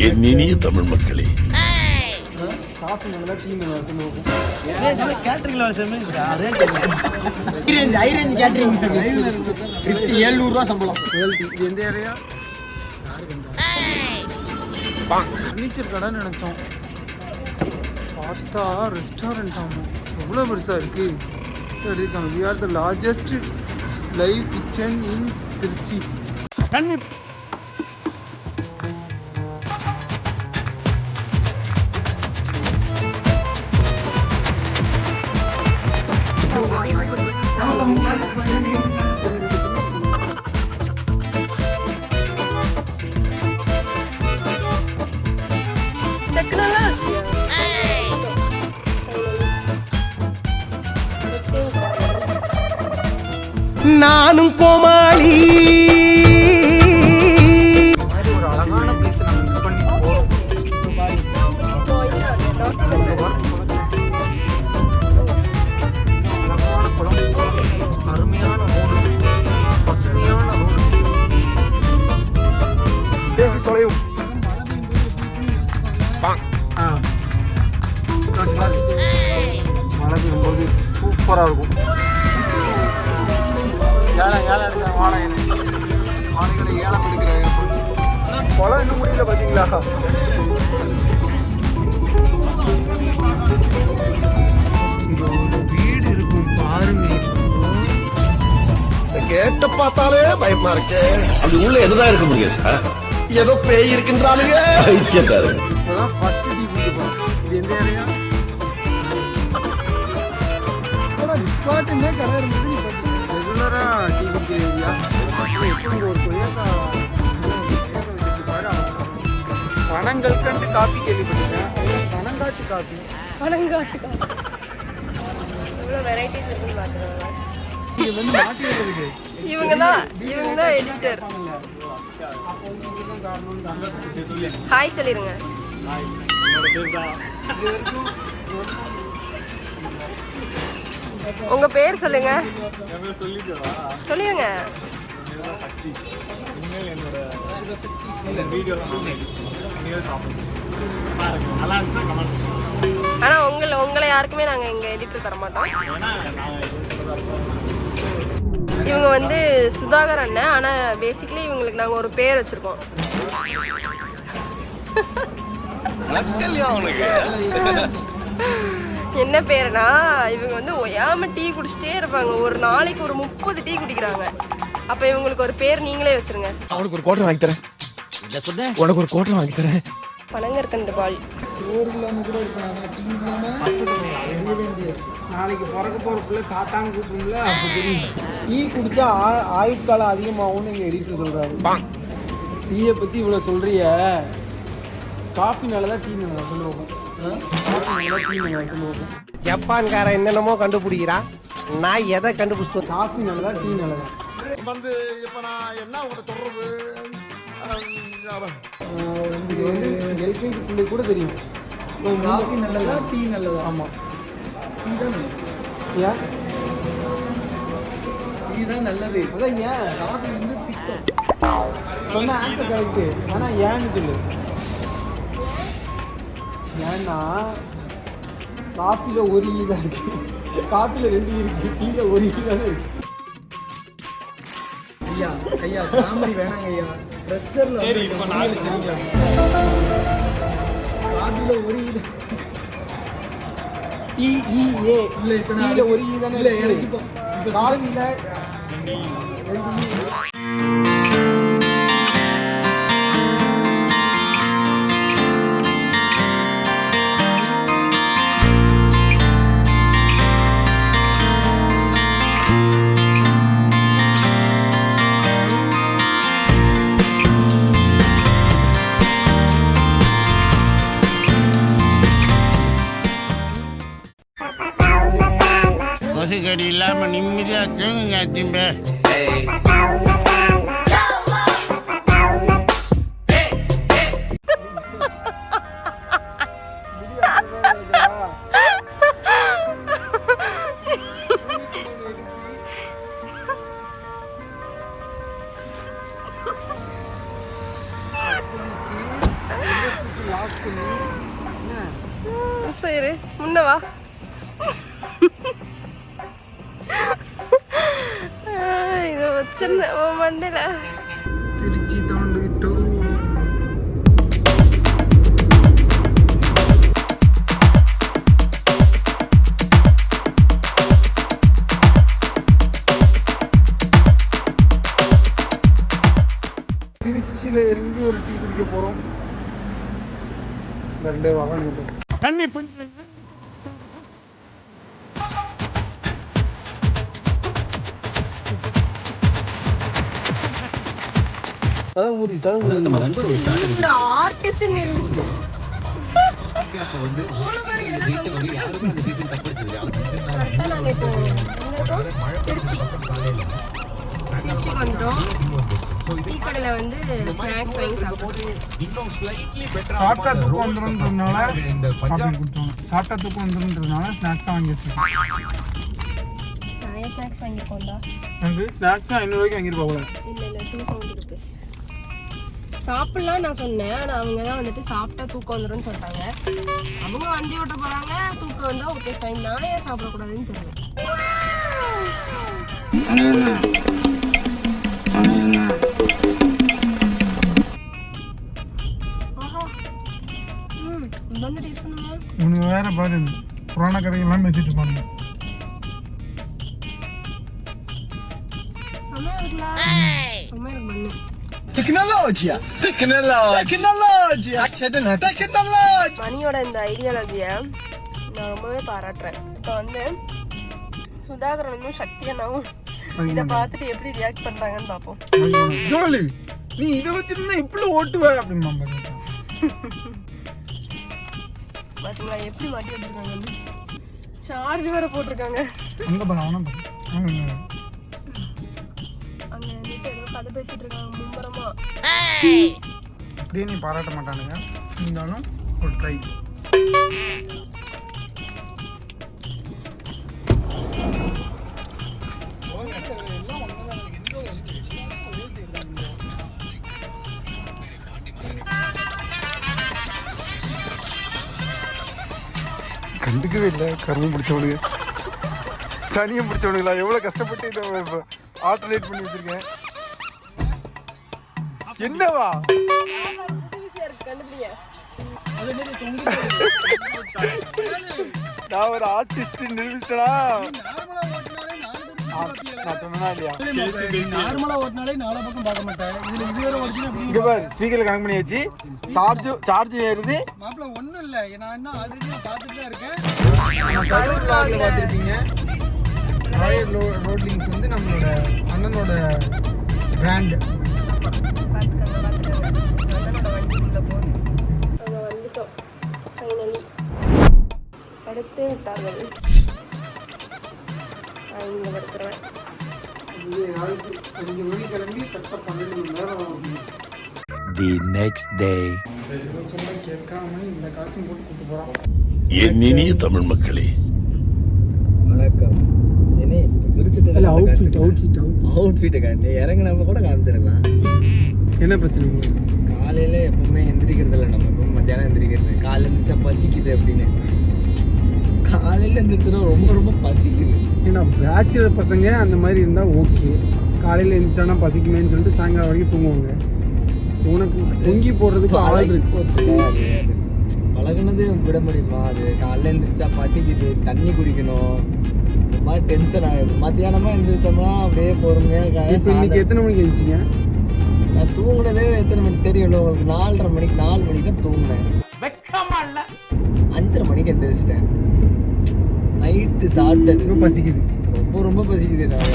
என் இனிய தமிழ் மக்களே காஃபி நல்லா டீ நல்லா இருக்குன்னு கேட்டரிங்ல ஐரேஞ்ச் ஏழ்நூறுவா சம்பளம் இது எந்த ஏரியா ஃபர்னிச்சர் கடை நினச்சோம் பார்த்தா ரெஸ்டாரண்ட் ஆகும் எவ்வளோ பெருசாக இருக்கு இருக்காங்க we are the largest live kitchen in Trichy நானும் கோமா பார்த்தாலே பயமா இருக்கு. அப்படி உள்ள எதுதான் இருக்க முடியும் சார் ஏதோ பேய் இருக்கின்றானுங்க ஐக்கியக்காரங்க இப்போதான் ஃபர்ஸ்ட் டீ குடிக்க போகிறோம் இது எந்த ஏரியா? நிப்பாட்டுமே கடை இருந்தது ரெகுலராக டீ குடிக்கிற ஏரியா? எப்படி ஒரு கொய்யாக்கா? கொய்யாக்கா வச்சிருக்கு பாரு பனங்கள் கண்டு காப்பி கேள்விப்பட்டிருக்கேன். பனங்காட்டு காப்பி. பனங்காட்டுக்கா எவ்வளோ வெரைட்டிஸ் இருக்குன்னு பார்த்துக்கோங்க இவங்க தான் இவங்க தான் எடிட்டர் ஹாய் சொல்லிருங்க. உங்க பேர் சொல்லுங்க. சொல்லிருங்க. ஆனா உங்களை உங்களை யாருக்குமே நாங்க இங்க எடிட்டர் தர மாட்டோம் இவங்க வந்து சுதாகர் அண்ணன் ஆனா பேசிக்கலி இவங்களுக்கு நாங்க ஒரு பேர் வச்சிருக்கோம். என்ன பேருனா இவங்க வந்து ஒயாம டீ குடிச்சிட்டே இருப்பாங்க. ஒரு நாளைக்கு ஒரு முப்பது டீ குடிக்கிறாங்க. அப்ப இவங்களுக்கு ஒரு பேர் நீங்களே வச்சிருங்க. அவனுக்கு ஒரு கோட்டை வாங்கி தரேன். உனக்கு ஒரு கோட்டை வாங்கி தரேன். பனங்கற்கண்டு பால். சோறு இல்லாமல் கூட இருப்பாங்க டீ இல்லாமல் நாளைக்கு பிறக்க போகிற பிள்ளை தாத்தான்னு கூப்பிடும்ல? அப்போ தெரியும் டீ குடிச்சா ஆ- ஆயுட்காலம் அதிகமாகும்னு எங்கள் எடிட்டர் சொல்கிறாரு டீயை பற்றி இவ்வளோ சொல்கிறிய காஃபினால தான் டீ நல்லா சொல்லுவோம் ஜப்பான்காரன் என்னென்னமோ கண்டுபிடிக்கிறான். நான் எதை கண்டுபிடிச்சிட்டு காஃபினால தான் டீ நல்லதா வந்து இப்ப நான் என்ன உங்களை சொல்றது? இது வந்து எல்கேஜி பிள்ளை கூட தெரியும் காஃபி நல்லதா டீ நல்லதா ஆமாம் டீ தான் ஏன் டீ தான் நல்லது அதான் ஏன் காஃபி வந்து பித்தம் சொன்ன ஆன்சர் கரெக்டு ஆனால் ஏன்னு சொல்லு ஏன்னா காஃபியில் ஒரு ஈ தான் இருக்கு காஃபியில் ரெண்டு ஈ இருக்கு டீயில் ஒரு ஈ தானே இருக்கு ஐயா ஐயா காமெடி வேணாங்க ஐயா. ப்ரெஷரில் வந்து சரிங்களா காஃபியில் ஒரு இது டி இ ஏ. இல்ல, இப்ப நான் ஒரு ஈ தானே இல்ல, இப்போ- இப்போ காஃபியில் ரெண்டு ரெண்டு பேரும் வராங்க தண்ணி ஆர்டிஸ்ட் நிறுவிச்சு இருக்கோம்? திருச்சி. திருச்சிக்கு வந்துட்டோம் டீ கடையில் வந்து ஸ்நாக்ஸ் வாங்கி சாப்பிட்டோம் சாப்பிட்டா தூக்கம் வந்துடும்ன்றதுனால சாப்பிட்டா தூக்கம் வந்துடும்ன்றதுனால ஸ்நாக்ஸாக வாங்கி வச்சிருக்கோம். நிறைய ஸ்நாக்ஸ் வாங்கியிருக்கோம்டா. வந்து ஸ்நாக்ஸ் ஐநூறுவாய்க்கு வாங்கியிருப்பா போல. இல்லை இல்லை டூ செவன்ட்டி ருபீஸ் சாப்பிட்லாம் நான் சொன்னேன். ஆனால் அவங்க தான் வந்துட்டு சாப்பிட்டா தூக்கம் வந்துடும்னு சொல்லிட்டாங்க. அவங்க வண்டி ஓட்ட போகிறாங்க தூக்கம் வந்தால் ஓகே ஃபைன் நானே ஏன் சாப்பிடக்கூடாதுன்னு தெரியல. உனக்கு வேற பாரு புராண கதைகள்லாம் பேசிட்டு பண்ணு டெக்னாலஜியா டெக்னாலஜியா டெக்னாலஜி மணியோட இந்த ஐடியாலஜியை நான் ரொம்பவே பாராட்டுறேன். இப்போ வந்து சுதாகரனும் சக்தி அண்ணாவும் இதை பார்த்துட்டு எப்படி ரியாக்ட் பண்ணுறாங்கன்னு பார்ப்போம். ஜோலி நீ இதை வச்சிருந்தா இப்படி ஓட்டுவ அப்படிமா பார்த்தீங்களா எப்படி மாட்டி வச்சிருக்காங்க சார்ஜ் வேற போட்டிருக்காங்க. அங்க அவன் ஏதோ கதை பேசிட்டு இருக்காங்க மும்பரமா அப்படியே நீ பாராட்ட மாட்டானுங்க. இருந்தாலும் ஒரு ட்ரை கண்டுக்கவே இல்லை. கரும்பு பிடிச்சவனுங்க. சனியும் பிடிச்சவனுங்களா? எவ்வளோ கஷ்டப்பட்டு இதை ஆல்டர்னேட் பண்ணி வச்சிருக்கேன். என்னவா? நான் ஒரு ஆர்டிஸ்ட் நிரூபிச்சிட்டா நார்மலா ஓட்டினாலே நாலா பக்கம் பார்க்க மாட்டேன். இதுல இது வேற ஓடிச்சுன்னா இங்க பாரு ஸ்பீக்கர்ல கனெக்ட் பண்ணியாச்சு. சார்ஜ் சார்ஜ் ஏறுது. மாப்பிள்ள ஒண்ணும் இல்ல. நான் என்ன ஆல்ரெடி பார்த்துட்டு தான் இருக்கேன். நம்ம கரூர் vlogல பார்த்திருப்பீங்க ராயல் ரோட் லிங்க்ஸ் வந்து நம்மளோட அண்ணனோட பிராண்ட் பார்த்துக்கங்க பார்த்துக்கங்க இங்கே படுத்துருவேன் இது நாளைக்கு அஞ்சு மணி கிளம்பி கரெக்டாக பன்னெண்டு மணி நேரம் ஆகும். தி நெக்ஸ்ட் டே சொல்ல கேட்காம இந்த காசும் போட்டு கூட்டு போகிறான் என் இனிய தமிழ் மக்களே. வணக்கம். என்ன பிரிச்சுட்டு அவுட்ஃபிட் அவுட்ஃபிட் அவுட் அவுட்ஃபிட்டை காட்டி இறங்கினப்ப கூட காமிச்சிருக்கலாம் என்ன பிரச்சனை? காலையில எப்பவுமே எந்திரிக்கிறது இல்லை நம்ம. எப்பவும் மத்தியானம் எந்திரிக்கிறது. காலையில எந்திரிச்சா பசிக்குது அப்படின்னு. காலையில எந்திரிச்சா ரொம்ப ரொம்ப பசிக்குது. ஏன்னா பேச்சுலர் பசங்க அந்த மாதிரி இருந்தால் ஓகே காலையில் எழுந்திரிச்சானா பசிக்குமேன்னு சொல்லிட்டு சாயங்காலம் வரைக்கும் தூங்குவாங்க. உனக்கு பொங்கி போடுறதுக்கு ஆள் இருக்கு. பழகுனது விட முடியுமா? அது காலைல எந்திரிச்சா பசிக்குது தண்ணி குடிக்கணும். இந்த மாதிரி டென்ஷன் ஆகுது மத்தியானமா எந்திரிச்சோம்னா அப்படியே பொறுமையா க- இப்போ இன்னைக்கு எத்தனை மணிக்கு எழுந்திச்சிங்க நான் தூங்குனதே எத்தனை மணிக்கு தெரியும் உங்களுக்கு? நாலரை மணிக்கு நாலு மணிக்கு தான் தூங்கினேன். அஞ்சரை மணிக்கு எந்திரிச்சிட்டேன். நைட்டு சாப்பிட்டது இன்னும் பசிக்குது. ரொம்ப ரொம்ப பசிக்குது நான்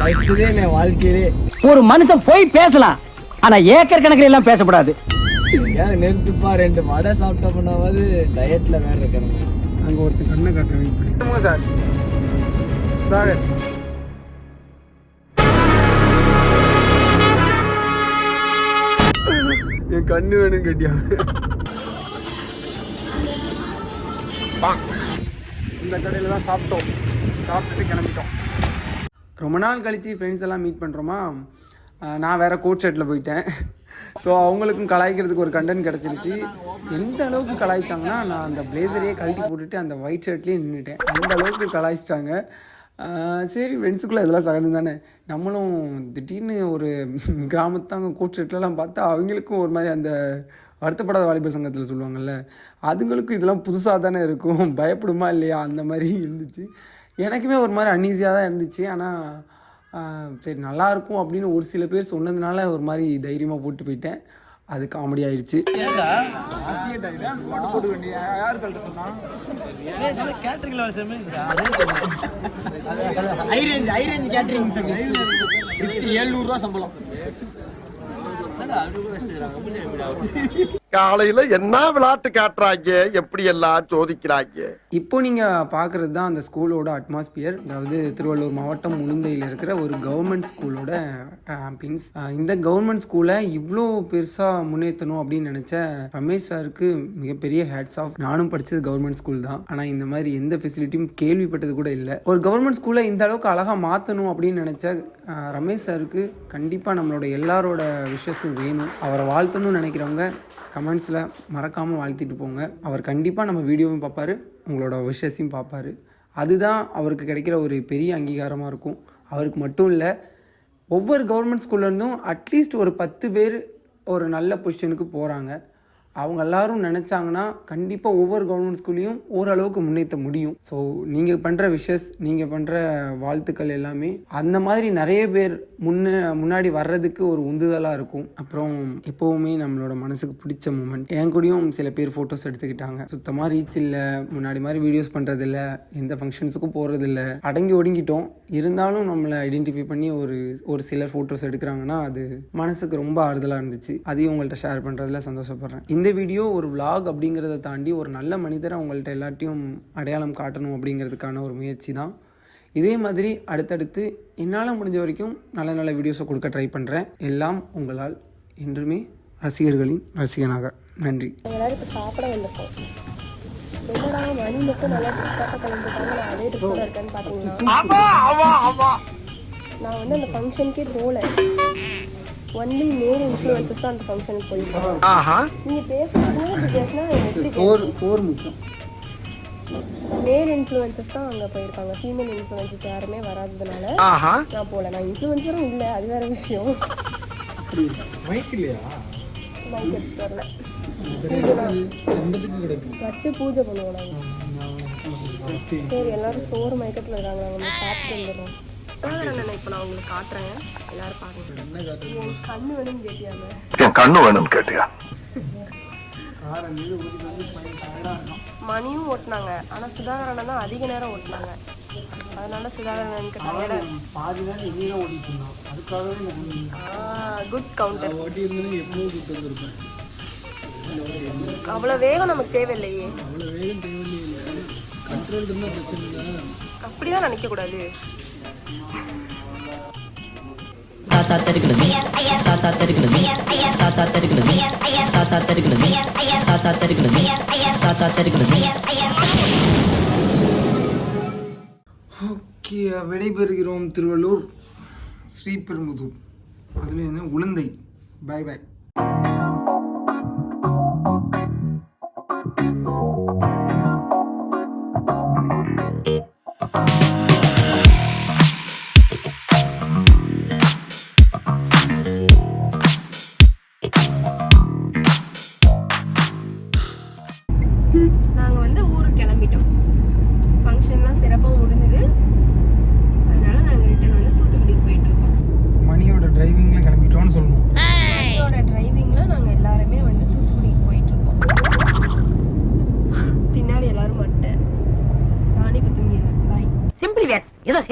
பசிச்சதே இல்லை என் வாழ்க்கையிலே. ஒரு மனுஷன் போய் பேசலாம் ஆனா ஏக்கர் கணக்கில் எல்லாம் பேசக்கூடாது ஏன் நிறுத்துப்பா ரெண்டு வடை சாப்பிட்ட பண்ணாவது டயட்ல வேற இருக்கிறேன் நான். அங்கே ஒருத்தன் கண்ணை காட்டுறேன் சார். சாகர். என் கண்ணு வேணும் கேட்டியா? இந்த கடையில் தான் சாப்பிட்டோம். சாப்பிட்டுட்டு கிளம்பிட்டோம். ரொம்ப நாள் கழித்து ஃப்ரெண்ட்ஸ் எல்லாம் மீட் பண்ணுறோமா நான் வேற கோட் ஷர்ட்டில் போயிட்டேன். ஸோ அவங்களுக்கும் கலாய்க்கிறதுக்கு ஒரு கண்டென்ட் கிடச்சிருச்சு. எந்த அளவுக்கு கலாய்ச்சாங்கன்னா நான் அந்த பிளேசரையே கழட்டி போட்டுட்டு அந்த ஒயிட் ஷர்ட்லேயே நின்றுட்டேன் அந்த அளவுக்கு கலாய்ச்சிட்டாங்க. சரி ஃப்ரெண்ட்ஸுக்குள்ளே இதெல்லாம் சகஜம் தானே. நம்மளும் திடீர்னு ஒரு கிராமத்தாங்க கோட் ஷர்ட்லலாம் பார்த்தா அவங்களுக்கும் ஒரு மாதிரி அந்த வருத்தப்படாத வாலிபர் சங்கத்தில் சொல்லுவாங்கல்ல அதுங்களுக்கும் இதெல்லாம் புதுசாக தானே இருக்கும் பயப்படுமா இல்லையா? அந்த மாதிரி இருந்துச்சு. எனக்குமே ஒரு மாதிரி அன்ஈஸியாக தான் இருந்துச்சு. ஆனால் சரி நல்லா இருக்கும் அப்படின்னு ஒரு சில பேர் சொன்னதுனால ஒரு மாதிரி தைரியமாக போட்டு போயிட்டேன். அது காமெடி ஆயிடுச்சு. ஏழ்நூறுவா சம்பளம். 啊，这个是这个，不是那个。காலையில என்ன விளையாட்டு காட்டுறாங்க எப்படி எல்லாம் சோதிக்கிறாங்க? இப்போ நீங்கள் பார்க்குறது தான் அந்த ஸ்கூலோட அட்மாஸ்பியர் அதாவது திருவள்ளூர் மாவட்டம் உளுந்தையில் இருக்கிற ஒரு கவர்மெண்ட் ஸ்கூலோட ஆம்பியன்ஸ் இந்த கவர்மெண்ட் ஸ்கூலை இவ்வளோ பெருசாக முன்னேற்றணும் அப்படின்னு நினச்ச ரமேஷ் சாருக்கு மிகப்பெரிய ஹேட்ஸ் ஆஃப் நானும் படித்தது கவர்மெண்ட் ஸ்கூல் தான். ஆனால் இந்த மாதிரி எந்த ஃபெசிலிட்டியும் கேள்விப்பட்டது கூட இல்லை. ஒரு கவர்மெண்ட் ஸ்கூலை இந்த அளவுக்கு அழகாக மாற்றணும் அப்படின்னு நினைச்ச ரமேஷ் சாருக்கு கண்டிப்பாக நம்மளோட எல்லாரோட விஷஸும் வேணும். அவரை வாழ்த்தணும்னு நினைக்கிறவங்க கமெண்ட்ஸில் மறக்காமல் வாழ்த்திட்டு போங்க. அவர் கண்டிப்பாக நம்ம வீடியோவும் பார்ப்பாரு உங்களோட விஷஸையும் பார்ப்பாரு. அதுதான் அவருக்கு கிடைக்கிற ஒரு பெரிய அங்கீகாரமாக இருக்கும். அவருக்கு மட்டும் இல்லை ஒவ்வொரு கவர்மெண்ட் ஸ்கூல்லேருந்தும் அட்லீஸ்ட் ஒரு பத்து பேர் ஒரு நல்ல பொசிஷனுக்கு போகிறாங்க அவங்க எல்லாரும் நினச்சாங்கன்னா கண்டிப்பாக ஒவ்வொரு கவர்மெண்ட் ஸ்கூல்லையும் ஓரளவுக்கு முன்னேற்ற முடியும். ஸோ நீங்கள் பண்ணுற விஷஸ் நீங்கள் பண்ணுற வாழ்த்துக்கள் எல்லாமே அந்த மாதிரி நிறைய பேர் முன்ன முன்னாடி வர்றதுக்கு ஒரு உந்துதலாக இருக்கும். அப்புறம் எப்போவுமே நம்மளோட மனசுக்கு பிடிச்ச மூமெண்ட் என் கூடயும் சில பேர் ஃபோட்டோஸ் எடுத்துக்கிட்டாங்க. சுத்தமாக ரீச் இல்லை. முன்னாடி மாதிரி வீடியோஸ் பண்ணுறதில்ல எந்த ஃபங்க்ஷன்ஸுக்கும் போகிறதில்ல அடங்கி ஒடுங்கிட்டோம். இருந்தாலும் நம்மளை ஐடென்டிஃபை பண்ணி ஒரு ஒரு சிலர் ஃபோட்டோஸ் எடுக்கிறாங்கன்னா அது மனசுக்கு ரொம்ப ஆறுதலாக இருந்துச்சு. அதையும் உங்கள்கிட்ட ஷேர் பண்ணுறதுல சந்தோஷப்படுறேன். இந்த வீடியோ ஒரு vlog அப்படிங்கிறத தாண்டி ஒரு நல்ல மனிதரை உங்கள்கிட்ட எல்லாத்தையும் அடையாளம் காட்டணும் அப்படிங்கிறதுக்கான ஒரு முயற்சி தான். இதே மாதிரி அடுத்தடுத்து என்னால் முடிஞ்ச வரைக்கும் நல்ல நல்ல வீடியோஸை கொடுக்க ட்ரை பண்ணுறேன் எல்லாம் உங்களால் என்றுமே ரசிகர்களின் ரசிகனாக. நன்றி. எல்லாரும் இப்போ சாப்பிட வந்திருக்கோம். என்னடா மணி மட்டும் நல்லா டிப்பாக கிளம்பிட்டாங்க நான் அதே ட்ரெஸ்ஸோட இருக்கேன்னு பார்த்தீங்கன்னா நான் வந்து அந்த ஃபங்க்ஷனுக்கே போகல ஒன்லி மேல் இன்ஃப்ளூயன்சஸ் தான் அந்த ஃபங்க்ஷனுக்கு போயிருக்கோம் நீங்கள் பேசுறதுனா இப்படி பேசினா எனக்கு சோறு சோறு முக்கியம் மேல் இன்ஃப்ளூயன்சஸ் தான் அங்கே போயிருக்காங்க ஃபீமேல் இன்ஃப்ளூயன்சஸ் யாருமே வராததுனால நான் போகல நான் இன்ஃப்ளூயன்சரும் இல்லை அது வேற விஷயம் மைக் இல்லையா மைக் எடுத்து வரல வச்சு பூஜை பண்ணுவோம் நாங்கள் சரி எல்லாரும் சோறு மயக்கத்தில் இருக்காங்க நாங்கள் சாப்பிட்டு வந்துடுறோம் நான் இப்போ நான் உங்களுக்கு காட்டுறேன். எல்லாரும் பாருங்க. என் கண்ணு வேணும்னு கேட்டியாங்க என் கண்ணு வேணும்னு கேட்டியா? மணியும் ஓட்டினாங்க. ஆனால் சுதாகரனை தான் அதிக நேரம் ஓட்டினாங்க. அதனால சுதாகரனுக்கு டயர்டு பாதி தான் நீ தான் ஓடிட்டு இருந்தான் அதுக்காகவே குட் கவுண்டர் ஓட்டி இருந்தாலும் எப்போ கூப்பிட்டு வந்திருப்பேன். அவ்வளோ வேகம் நமக்கு தேவையில்லையே. அவ்வளோ வேகம் தேவையில்லையே. இல்லை கண்ட்ரோல் இருந்தால் பிரச்சனை இல்லை. அப்படிதான் நினைக்க கூடாது. தாத்தா தெருக்கிறது தாத்தா தெருக்கிறது தாத்தா தெருக்கிறது தாத்தா தெருக்கிறது தாத்தா தெருக்கிறது தாத்தா தெருக்கிறது ஓகே விடைபெறுகிறோம் திருவள்ளூர். ஸ்ரீபெரும்புதூர். அதில் என்ன உளுந்தை. பாய் பாய்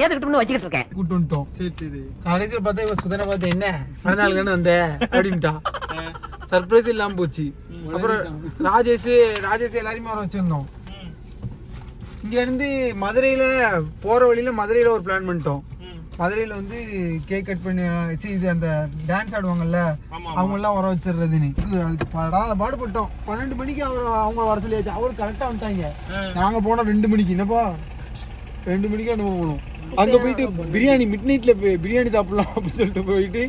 சேர்த்துக்கிட்டோம்னு வச்சுக்கிட்டு இருக்கேன். கூட்டு வந்துட்டோம். சரி சரி. கடைசியில் பார்த்தா இவ சுதனை பார்த்து என்ன? பிறந்த நாள் தானே வந்த? அப்படின்ட்டா சர்ப்ரைஸ் இல்லாம போச்சு. அப்புறம் ராஜேஷ் ராஜேஷ் எல்லாரையுமே வர வச்சிருந்தோம். இங்க இருந்து மதுரையில போற வழியில மதுரையில ஒரு பிளான் பண்ணிட்டோம். மதுரையில வந்து கேக் கட் பண்ணி ச்சீ, இது அந்த டான்ஸ் ஆடுவாங்கல்ல அவங்க எல்லாம் வர வச்சிடுறதுன்னு. அதுக்கு படாத பாடுபட்டோம். பன்னெண்டு மணிக்கு அவர் அவங்க வர சொல்லியாச்சு. அவர் கரெக்டா வந்துட்டாங்க. நாங்க போனோம் ரெண்டு மணிக்கு. என்னப்பா? ரெண்டு மணிக்கு அனுப்ப போகணும் அங்க போயிட்டு பிரியாணி மிட் நைட்ல பிரியாணி சாப்பிடலாம் அப்படின்னு சொல்லிட்டு போயிட்டு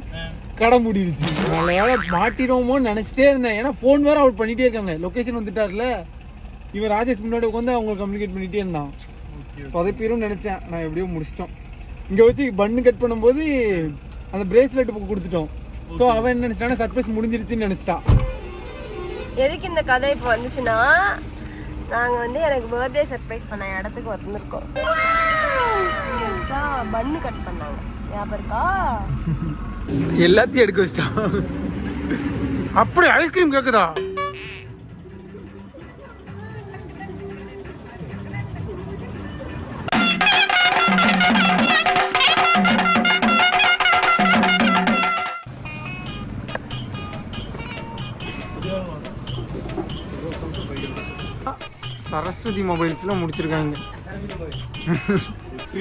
கடை மூடிடுச்சு நல்ல மாட்டிடுவோமோன்னு நினச்சிட்டே இருந்தேன். ஏன்னா ஃபோன் வேறு அவர் பண்ணிகிட்டே இருக்காங்க. லொக்கேஷன் வந்துட்டார்ல. இவன் ராஜேஷ் முன்னாடி உட்காந்து அவங்க கம்யூனிகேட் பண்ணிகிட்டே இருந்தான். சொதப்பிரும் நினச்சேன். நான் எப்படியோ முடிச்சிட்டோம். இங்கே வச்சு பன்னு கட் பண்ணும்போது அந்த பிரேஸ்லெட் கொடுத்துட்டோம். ஸோ அவன் என்ன நினச்சிட்டானா சர்ப்ரைஸ் முடிஞ்சிருச்சுன்னு நினச்சிட்டான் எதுக்கு இந்த கதை இப்போ வந்துச்சுன்னா நாங்கள் வந்து எனக்கு பர்த்டே சர்ப்ரைஸ் பண்ண இடத்துக்கு வந்திருக்கோம். தான் பன்னு கட் பண்ணாங்க. ஞாபகம் இருக்கா? எல்லாத்தையும் எடுக்க வச்சிட்டான் அப்படி ஐஸ்கிரீம் கேக்குதா? சரஸ்வதி மொபைல்ஸ்ல முடிச்சிருக்காங்க.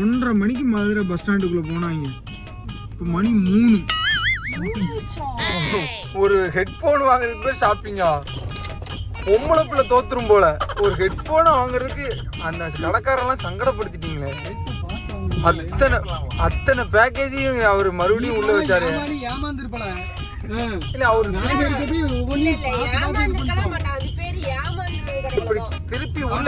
ஒன்றரை மணிக்கு மதுரை பஸ் ஸ்டாண்டுக்குள்ள போனாங்க. இப்போ மணி மூணு. ஒரு ஹெட்ஃபோன் வாங்குறதுக்கு பேர் ஷாப்பிங்கா பொம்பளை பிள்ளை தோத்துரும் போல. ஒரு ஹெட்ஃபோனை வாங்குறதுக்கு அந்த கடைக்காரெல்லாம் சங்கடப்படுத்திட்டீங்களே. அத்தனை அத்தனை பேக்கேஜையும் அவர் மறுபடியும் உள்ள வச்சாரு. இல்ல அவரு இப்படி திருப்பி உள்ள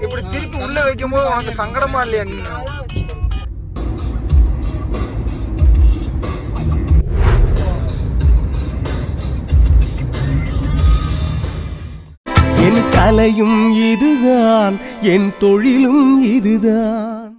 இப்படி திருப்பி உள்ள வைக்கும் போது உனக்கு சங்கடமா இல்லையா என் கலையும் இதுதான் என் தொழிலும் இதுதான்.